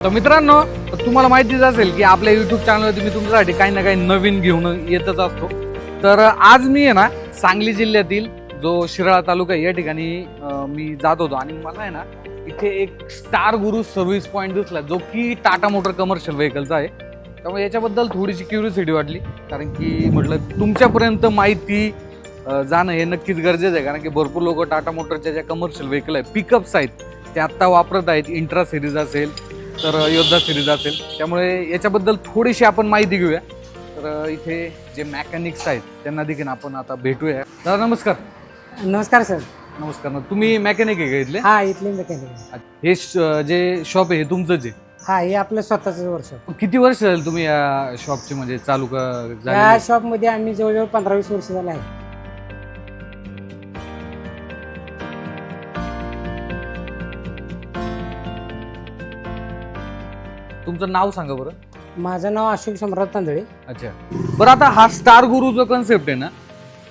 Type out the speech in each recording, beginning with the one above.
तर मित्रांनो तुम्हाला माहितीच असेल की आपल्या युट्यूब चॅनलवरती मी तुमच्यासाठी काही ना काही नवीन घेऊन येतच असतो. तर आज मी आहे ना सांगली जिल्ह्यातील जो शिराळा तालुका या ठिकाणी मी जात होतो. आणि मला आहे ना इथे एक स्टार गुरु सर्व्हिस पॉईंट दिसला जो की टाटा मोटर कमर्शियल व्हेकलचा आहे. त्यामुळे याच्याबद्दल थोडीशी क्युरिसिटी वाटली कारण की म्हटलं तुमच्यापर्यंत माहिती जाणं हे नक्कीच गरजेचं आहे कारण की भरपूर लोक टाटा मोटरच्या ज्या कमर्शियल व्हेकल आहेत पिकअप्स आहेत ते आत्ता वापरत आहेत इंट्रा सिरीज असेल तर योद्धा सिरीज असेल. त्यामुळे याच्याबद्दल थोडीशी आपण माहिती घेऊया. तर इथे जे मॅकॅनिक्स आहेत त्यांना देखील आपण आता भेटूया. दादा नमस्कार. नमस्कार सर. नमस्कार. तुम्ही मॅकॅनिक आहे का इथले? हा इथले मेकॅनिक हे श- जे शॉप आहे हे तुमचंच आहे? हा हे आपलं स्वतःच वर्ष. किती वर्ष झालं तुम्ही या शॉपची म्हणजे चालू का या झालेली? शॉपमध्ये आम्ही जवळजवळ पंधरा वीस वर्ष झालं आहे. तुमचं नाव सांगा बरं. माझं नाव अशोक सम्राट तांदळे. अच्छा. बरं आता हा स्टार गुरु जो कन्सेप्ट आहे ना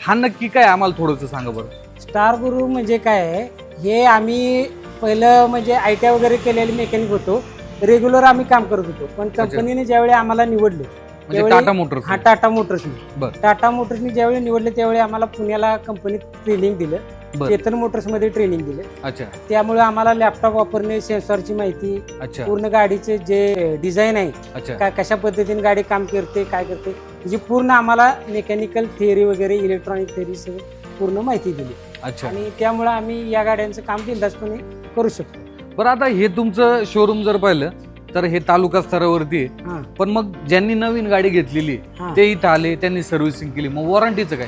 हा नक्की काय आम्हाला थोडंसं सांगा बरं. स्टार गुरु म्हणजे काय आहे? हे आम्ही पहिलं म्हणजे आय टी वगैरे केलेले मेकॅनिक होतो. रेग्युलर आम्ही काम करत होतो. पण कंपनीने ज्यावेळी आम्हाला निवडले म्हणजे त्यावेळी- टाटा मोटर्स. हा टाटा मोटर्सनी. बरं. टाटा मोटर्सनी ज्यावेळी निवडले त्यावेळी आम्हाला पुण्याला कंपनीत ट्रेनिंग दिलं. बरं. चेतन मोटर्समध्ये ट्रेनिंग दिलं. अच्छा. त्यामुळे आम्हाला लॅपटॉप वापरणे सेन्सॉरची माहिती अच्छा. पूर्ण गाडीचे जे डिझाईन आहे अच्छा. काय कशा पद्धतीने गाडी काम करते काय करते म्हणजे पूर्ण आम्हाला मेकॅनिकल थिअरी वगैरे इलेक्ट्रॉनिक थिअरी सगळं पूर्ण माहिती दिली. अच्छा. आणि त्यामुळे आम्ही या गाड्यांचं काम बिंदासपणे करू शकतो. बरं आता हे तुमचं शोरूम जर पाहिलं तर हे तालुका स्तरावरती आहे. हां. पण मग ज्यांनी नवीन गाडी घेतलेली हां. ते इथं आले त्यांनी सर्व्हिसिंग केली. मग वॉरंटीचं काय?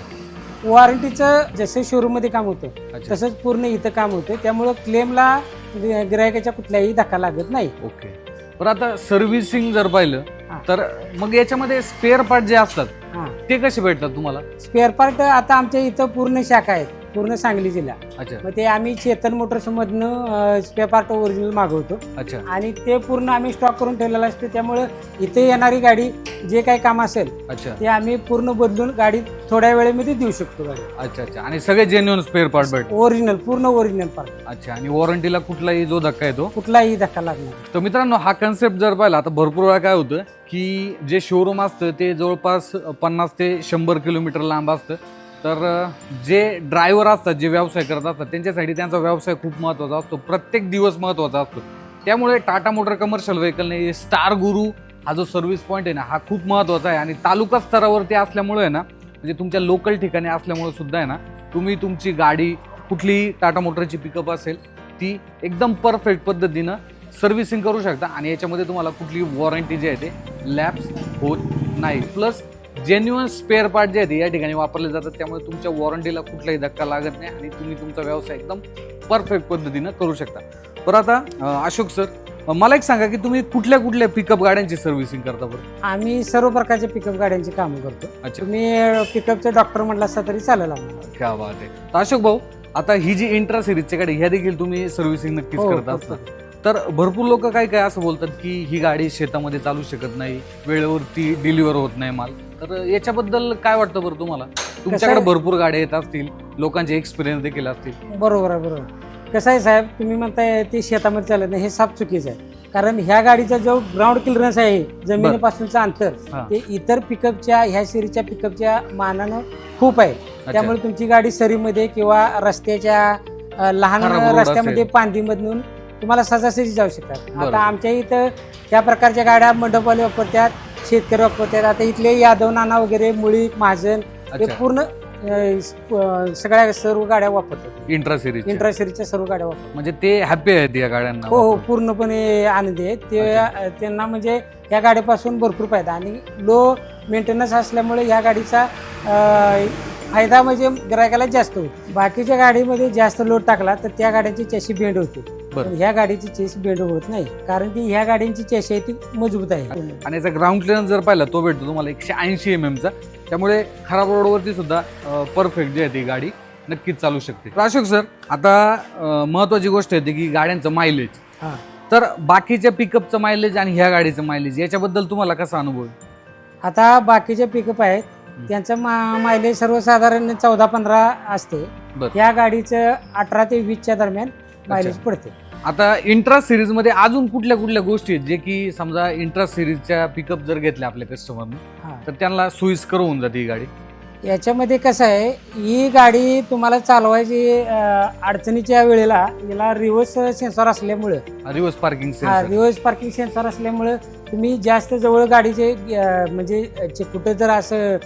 वॉरंटीचं जसं showroom मध्ये काम होतं अच्छा. तसंच पूर्ण इथं काम होतं. त्यामुळं क्लेमला गिरायकाच्या कुठल्याही धक्का लागत नाही. ओके. बरं आता सर्व्हिसिंग जर पाहिलं हां. तर मग याच्यामध्ये स्पेअर पार्ट जे असतात हां. ते कसे भेटतात तुम्हाला? स्पेअर पार्ट आता आमच्या इथं पूर्ण शाखा आहेत पूर्ण सांगली जिल्हा. अच्छा. मग ते आम्ही चेतन मोटर्स मधनं स्पेअर पार्ट ओरिजिनल मागवतो. अच्छा. आणि ते पूर्ण आम्ही स्टॉक करून ठेवलेलं असते त्यामुळं इथे येणारी गाडी जे काही काम असेल अच्छा. ते आम्ही पूर्ण बदलून गाडी थोड्या वेळेमध्ये देऊ शकतो गाडी. अच्छा अच्छा. आणि सगळे जेन्युअन स्पेअर पार्ट भेटतात. ओरिजिनल पूर्ण ओरिजिनल पार्ट अच्छा आणि वॉरंटीला कुठलाही जो धक्का येतो? कुठलाही धक्का लागणार. तर मित्रांनो हा कन्सेप्ट जर पाहिला आता भरपूर वेळा काय होतं की जे शोरूम असतं ते जवळपास पन्नास ते शंभर किलोमीटर लांब असतं. तर जे ड्रायव्हर असतात जे व्यवसाय करत असतात त्यांच्यासाठी त्यांचा व्यवसाय खूप महत्त्वाचा असतो. प्रत्येक दिवस महत्त्वाचा असतो. त्यामुळे टाटा मोटर कमर्शियल व्हेकलने स्टार गुरु हा जो सर्व्हिस पॉईंट आहे ना हा खूप महत्त्वाचा आहे. आणि तालुका स्तरावरती असल्यामुळे आहे ना म्हणजे तुमच्या लोकल ठिकाणी असल्यामुळे सुद्धा आहे ना तुम्ही तुमची गाडी कुठलीही टाटा मोटरची पिकअप असेल ती एकदम परफेक्ट पद्धतीनं सर्व्हिसिंग करू शकता. आणि याच्यामध्ये तुम्हाला कुठली वॉरंटी जी आहे ते लॅप्स होत नाही. प्लस जेन्युअन स्पेअर पार्ट जे आहेत या ठिकाणी वापरले जातात. त्यामुळे तुमच्या वॉरंटीला कुठलाही धक्का लागत नाही आणि तुम्ही तुमचा व्यवसाय एकदम परफेक्ट पद्धतीनं करू शकता. बरं आता अशोक सर मला एक सांगा की तुम्ही कुठल्या कुठल्या पिकअप गाड्यांची सर्व्हिसिंग करता बरं? आम्ही सर्व प्रकारचे पिकअप गाड्यांची कामं करतो. अच्छा. तुम्ही पिकअपचे डॉक्टर म्हटला असता तरी चालेल आम्हाला. क्या बात आहे. तर अशोक भाऊ आता ही जी इंट्रा सिरीजच्या गाडी ह्या देखील तुम्ही सर्व्हिसिंग नक्कीच हो, करत करतो. असता. तर भरपूर लोक काय काय असं बोलतात की ही गाडी शेतामध्ये चालू शकत नाही वेळेवरती डिलिव्हर होत नाही माल. तर याच्याबद्दल काय वाटतं बरं तुम्हाला? तुमच्याकडे? भरपूर गाड्या येत असतील लोकांचे एक्सपिरियन्स देखील असतील. बरोबर आहे बरोबर कसं आहे साहेब तुम्ही म्हणताय ते शेतामध्ये चालत नाही हे साफ चुकीचं आहे कारण ह्या गाडीचा जो ग्राउंड क्लिअरन्स आहे जमिनीपासूनचं अंतर. ते इतर पिकअपच्या ह्या सिरीजच्या पिकअपच्या मानानं खूप आहे. त्यामुळे तुमची गाडी सरीमध्ये किंवा रस्त्याच्या लहान रस्त्यामध्ये. पांदीमधून तुम्हाला सहजासहजी जाऊ शकतात. आता आमच्या इथं त्या प्रकारच्या गाड्या मंडपवाले वापरतात शेतकरी वापरतात आता इथले यादव नाना वगैरे मुळी महाजन हे पूर्ण अ, सगळ्या सर्व गाड्या वापरतात इंट्रा सिरीज इंट्रा सिरीजच्या सर्व गाड्या वापरतात म्हणजे ते हॅपी आहेत या गाड्यांना हो हो पूर्णपणे आनंदी आहेत. ते. त्यांना म्हणजे या गाडीपासून भरपूर फायदा आणि लो मेंटेनन्स असल्यामुळे या गाडीचा अ, फायदा म्हणजे ग्राहकाला जास्त होतो. बाकीच्या गाडीमध्ये जास्त लोड टाकला तर त्या गाड्यांची चॅशी बेंड होते. बरं. पण ह्या गाडीची चेस बेंड होत नाही. कारण की ह्या गाड्यांची चॅशी आहे ती मजबूत आहे. आणि याचा ग्राउंड क्लिअरन्स जर पाहिला तो भेटतो तुम्हाला एकशे ऐंशी एम एमचा त्यामुळे खराब रोडवरती सुद्धा परफेक्ट जी आहे ती गाडी नक्कीच चालू शकते. अशोक सर आता महत्वाची गोष्ट येते की गाड्यांचं मायलेज हा. तर बाकीच्या पिकअपचं मायलेज आणि ह्या गाडीचं मायलेज याच्याबद्दल तुम्हाला कसा अनुभव? आता बाकीचे पिकअप आहेत त्यांचं मा मायलेज सर्वसाधारण चौदा पंधरा असते. या गाडीचं अठरा ते वीसच्या दरम्यान मायलेज पडते. आता इंट्रा सिरीजमध्ये अजून कुठल्या कुठल्या गोष्टी आहेत जे की समजा इंट्रा सिरीजच्या पिकअप जर घेतल्या आपल्या कस्टमरने तर त्यांना सोयीस्कर होऊन जाते ही गाडी. याच्यामध्ये कसं आहे ही गाडी तुम्हाला चालवायची अडचणीच्या वेळेला याला रिव्हर्स सेन्सॉर असल्यामुळं रिवर्स पार्किंग हा सेन्सर रिव्हर्स पार्किंग सेन्सॉर असल्यामुळं तुम्ही जास्त जवळ गाडीचे म्हणजे कुठं जर असं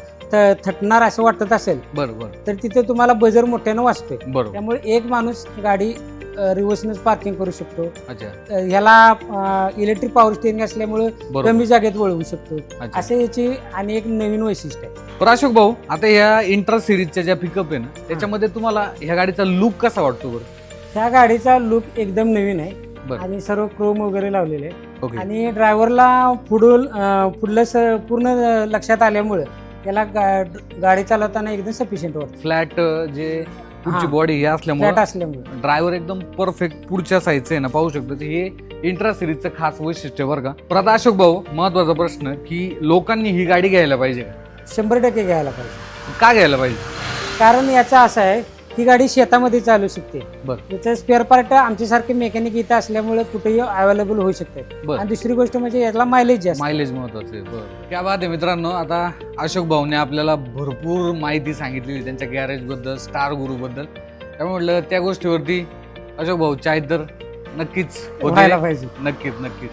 थटणार असं वाटत असेल बरं बरं. तर तिथं तुम्हाला बजर मोठ्यानं वाचतोय बरोबर. त्यामुळे एक माणूस गाडी रिव्हर्सनच पार्किंग करू शकतो. अच्छा. अ, ह्याला इलेक्ट्रिक पॉवर स्टेरिंग असल्यामुळे बरोबर. कमी जागेत वळवू शकतो. अच्छा. असे याची आणि एक नवीन वैशिष्ट्य आहे. बरं अशोक भाऊ आता ह्या इंट्रा सिरीजच्या ज्या पिकअप आहे ना त्याच्यामध्ये तुम्हाला ह्या गाडीचा लुक कसा वाटतो बरं? त्या गाडीचा लुक एकदम नवीन आहे. बरं. आणि सर्व क्रोम वगैरे लावलेले आहे ओके. आणि ड्रायव्हरला पुढून अ, पुढलं स पूर्ण लक्षात आल्यामुळे त्याला गा- गाडी चालवताना एकदम सफिशियंट वाटतं. फ्लॅट जे पुढची हा. बॉडी हे फ्लॅट असल्यामुळे ड्रायव्हर एकदम परफेक्ट पुढच्या साईडचं आहे ना पाहू शकतो ते हे इंट्रा सिरीजचं खास वैशिष्ट्य बरं का आता अशोक भाऊ महत्त्वाचा प्रश्न की लोकांनी ही गाडी घ्यायला पाहिजे का? शंभर टक्के घ्यायला पाहिजे का घ्यायला पाहिजे कारण याचा असं आहे ही गाडी शेतामध्ये चालू शकते. बरं. याचं स्पेअर पार्ट आमच्यासारखे मेकॅनिक इथं असल्यामुळे कुठेही अवेलेबल होऊ शकते. बरं. आणि दुसरी गोष्ट म्हणजे याला मायलेज जास्त मायलेज महत्वाचं आहे. बरं. क्या बात आहे मित्रांनो. आता अशोक भाऊने आपल्याला भरपूर माहिती सांगितलेली त्यांच्या गॅरेजबद्दल स्टार गुरु बद्दल. त्यामुळे म्हटलं त्या गोष्टीवरती अशोक भाऊ चाय तर नक्कीच होते. व्हायला पाहिजे. नक्कीच नक्कीच.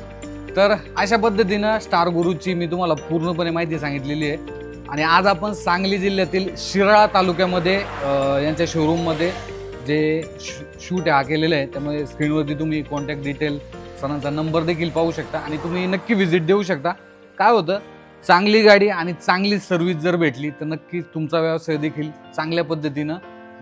तर अशा पद्धतीनं स्टार गुरुची मी तुम्हाला पूर्णपणे माहिती सांगितलेली आहे. आणि आज आपण सांगली जिल्ह्यातील शिराळा तालुक्यामध्ये यांच्या शोरूममध्ये जे शूट हा केलेलं आहे त्यामुळे स्क्रीनवरती तुम्ही कॉन्टॅक्ट डिटेल सरांचा नंबर देखील पाहू शकता आणि तुम्ही नक्की व्हिजिट देऊ शकता. काय होतं? चांगली गाडी आणि चांगली सर्व्हिस जर भेटली तर नक्कीच तुमचा व्यवसाय देखील चांगल्या पद्धतीनं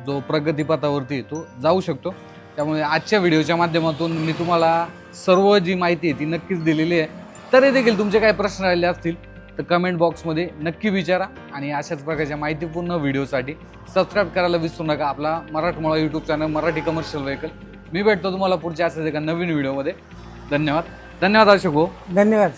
जो प्रगतीपथावरती आहे तो जाऊ शकतो. त्यामुळे आजच्या व्हिडिओच्या माध्यमातून मी तुम्हाला सर्व जी माहिती आहे ती नक्कीच दिलेली आहे. तरी देखील तुमचे काही प्रश्न राहिले असतील तर कमेंट बॉक्समध्ये नक्की विचारा आणि अशाच प्रकारच्या माहितीपूर्ण व्हिडिओसाठी सबस्क्राईब करायला विसरू नका. आपला मराठमोळा YouTube channel Marathi commercial vehicle मी भेटतो तुम्हाला पुढच्या असेल एका नवीन व्हिडिओमध्ये धन्यवाद. धन्यवाद अशोक भाऊ. धन्यवाद